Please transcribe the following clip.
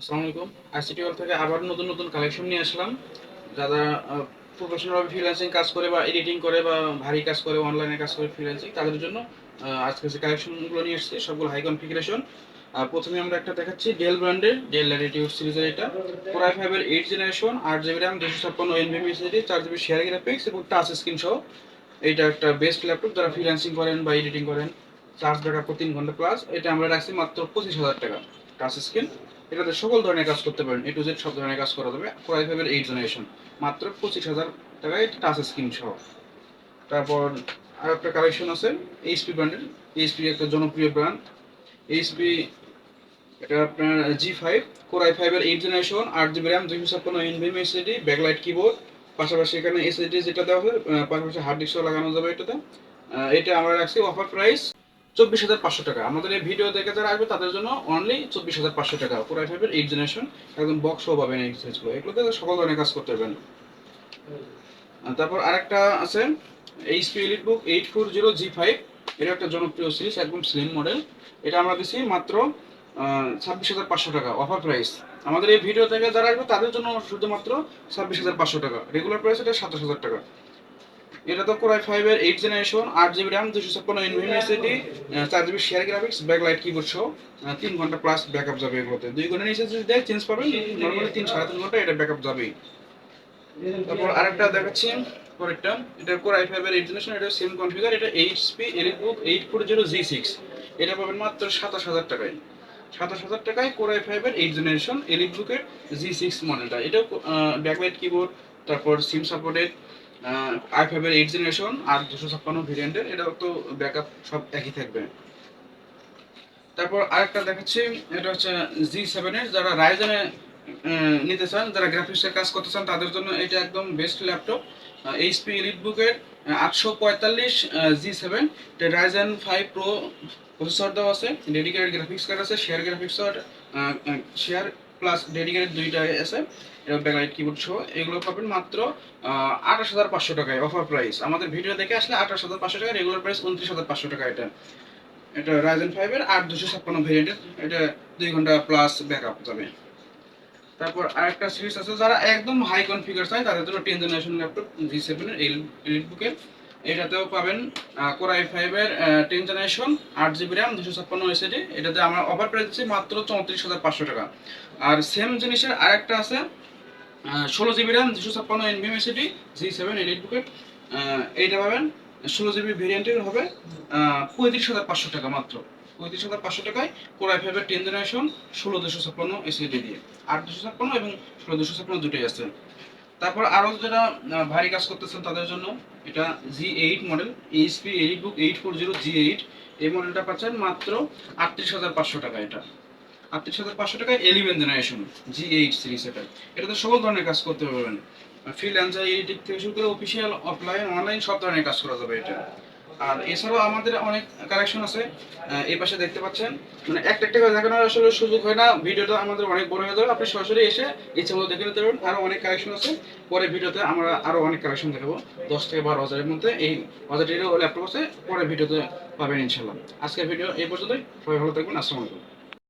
আসসালামু আলাইকুম। আইসিটি ওয়াল থেকে আবার নতুন নতুন কালেকশন নিয়ে আসলাম। যারা প্রফেশনাল ফ্রিল্যান্সিং কাজ করে বা এডিটিং করে বা ভারী কাজ করে অনলাইনে কাজ করে ফ্রিল্যান্সিং তাদের জন্য আজকে যে কালেকশনগুলো নিয়ে এসেছি, সবগুলো হাই কনফিগারেশন প্রথমে আমরা একটা দেখাচ্ছি ডেল ব্র্যান্ডের ডেল ল্যাটিটিউড সিরিজের এটা। কোরাই ফাইভের এইট জেনারেশন আট জিবি র্যাম দুশো ছাপ্পান্ন এনভিএম এসএসডি চার জিবি শেয়ার গ্রাফিক্স এবং টাচ স্ক্রিন সহ। এইটা একটা বেস্ট ল্যাপটপ যারা ফ্রিল্যান্সিং করেন বা এডিটিং করেন। চার্জ ব্যাকআপ তিন ঘণ্টা প্লাস এটা আমরা রাখছি মাত্র পঁচিশ হাজার টাকা টাচ স্ক্রিন এটাতে সকল ধরনের কাজ করতে পারেন। এ টু জেড সব ধরনের কাজ করা যাবে। কোরাই ফাইভের এইট জেনারেশন মাত্র পঁচিশ হাজার টাকায় টাচ স্ক্রিন সহ। তারপর আর একটা কালেকশন আছে এইচপি ব্র্যান্ডের এইচপি একটা জনপ্রিয় ব্র্যান্ড এইচপি এটা আপনার জি ফাইভ কোরাই ফাইভের এইট জেনারেশন আট জিবি র্যাম দুইশো ছাপ্পান্ন এনভিএম এসএসডি ব্যাকলাইট কিবোর্ড পাশাপাশি এখানে এসএসডি যেটা দেওয়া হবে পাশাপাশি হার্ড ডিস্কও লাগানো যাবে এটাতে। এটা আমরা রাখছি অফার প্রাইস চব্বিশ হাজার পাঁচশো টাকা। আমাদের এই ভিডিও দেখে যারা আসবে, তাদের জন্য অনলি চব্বিশ হাজার পাঁচশো টাকা। কোরাই ফাইভের এইট জেনারেশন একদম বক্স পাবেন এই সাইজগুলো এগুলোতে সকল ধরনের কাজ করতে পারবেন। তারপর আরেকটা আছে HP EliteBook eight four zero G five এটা একটা জনপ্রিয় সিরিজ একদম স্লিম মডেল এটা আমরা দিচ্ছি মাত্র ছাব্বিশ হাজার পাঁচশো টাকা অফার প্রাইস আমাদের এই ভিডিও থেকে যারা আসবে, তাদের জন্য শুধুমাত্র ছাব্বিশ হাজার পাঁচশো টাকা। রেগুলার প্রাইস এটা সাতাশ হাজার টাকা। এটা তো কোরাই ফাইভের এইট জেনারেশন আট জিবি র্যাম দুশো ছাপ্পান্ন এসএসডি চার GB share graphics backlight keyboard সহ তিন ঘণ্টা প্লাস ব্যাকআপ যাবে এগুলোতে। দুই ঘণ্টা নিচে যদি দেয় চেঞ্জ পাবেন নর্মালি তিন সাড়ে তিন ঘণ্টা এটা ব্যাকআপ যাবেই। তারপর আরেকটা দেখাচ্ছি, পরেরটা। এটা কোরাই ফাইভের এইট জেনারেশন এটা সেম কনফিগার এটা HP EliteBook eight four zero G six এটা পাবেন মাত্র সাতাশ হাজার টাকায়। সাতাশ হাজার টাকায় কোরাই ফাইভের এইট জেনারেশন এলিট বুকের জি সিক্স মডেলটা এটাও ব্যাকলাইট কিবোর্ড তারপর সিম সাপোর্টেড আই ফাইভের এইট জেনারেশন আর দুশো ছাপ্পান্ন ভেরিয়েন্টের এটাও তো ব্যাকআপ সব একই থাকবে। তারপর আরেকটা দেখাচ্ছি, এটা হচ্ছে জি সেভেনের যারা রাইজেনে নিতে চান, যারা গ্রাফিক্সের কাজ করতে চান, তাদের জন্য এটা একদম বেস্ট ল্যাপটপ। এইচপি এলিট বুকের আটশো পঁয়তাল্লিশ জি সেভেন এটা রাইজেন ফাইভ প্রো প্রসেসর দেওয়া আছে ডেডিকেটেড গ্রাফিক্স কার্ড আছে share graphics share plus dedicated দুইটা আছে। ব্যাকলাইট কিবোর্ড সহ। এগুলো পাবেন মাত্র আঠাশ হাজার পাঁচশো টাকায় অফার প্রাইস আমাদের ভিডিও দেখে আসলে আঠাশ হাজার পাঁচশো টাকা রেগুলার প্রাইস উনত্রিশ হাজার পাঁচশো টাকা এটা। এটা রাইজেন ফাইভের আট দুশো ছাপ্পান্ন ভেরিয়েন্টের এটা দুই ঘণ্টা প্লাস ব্যাকআপ যাবে তারপর আরেকটা সিরিজ আছে, যারা একদম হাই কনফিগার চায়, তাদের জন্য টেন জেনারেশন ল্যাপটপ জি সেভেনের এলিট বুকের এটাতেও পাবেন কোরাই ফাইভের টেন জেনারেশন আট জিবি র্যাম দুশো ছাপ্পান্ন এসএডি এটাতে আমরা অফার দিচ্ছি মাত্র চৌত্রিশ হাজার পাঁচশো টাকা। আর সেম জিনিসের আরেকটা আছে ষোলো জিবি র্যাম দুশো ছাপ্পান্ন NVMe SSD G seven elite বুকের এইটা পাবেন, ষোলো জিবি ভেরিয়েন্টের হবে পঁয়ত্রিশ হাজার পাঁচশো টাকা মাত্র। পঁয়ত্রিশ হাজার পাঁচশো টাকায় কোরাই ফাইভের টেন জেনারেশন ষোলো দুশো ছাপ্পান্ন এসএডি দিয়ে। আট দুশো ছাপ্পান্ন এবং ষোলো দুশো ছাপ্পান্ন দুটোই আছে। তারপর আরও যারা ভারী কাজ করতেছেন তাদের জন্য এটা G eight model HP eight book eight four zero G eight এই মডেলটা পাচ্ছেন মাত্র আটত্রিশ হাজার পাঁচশো টাকা এটা। আটত্রিশ হাজার পাঁচশো টাকা eleven generation G eight series এটা। এটাতে সকল ধরনের কাজ করতে পারবেন। ফ্রিল্যান্সার এডিটিং থেকে শুরু করে অফিসিয়াল অফলাইন অনলাইন সব ধরনের কাজ করা যাবে এটা। আর এছাড়াও আমাদের অনেক কালেকশন আছে এই পাশে দেখতে পাচ্ছেন। মানে একটা একটা করে দেখানোর আসলে সুযোগ হয় না। ভিডিওটা আমাদের অনেক বড় হয়ে যাবে। আপনি সরাসরি এসে ইচ্ছে মতো দেখে নিতে পারেন। আরও অনেক কালেকশন আছে। পরে ভিডিওতে আমরা আরও অনেক কালেকশন দেখাবো। দশ থেকে বারো হাজারের মধ্যে এই হাজারটিরও ল্যাপটপ আছে। পরে ভিডিওতে পাবেন ইনশাল্লাহ আজকের ভিডিও এই পর্যন্তই। সবাই ভালো থাকবেন। আসসালামু আলাইকুম।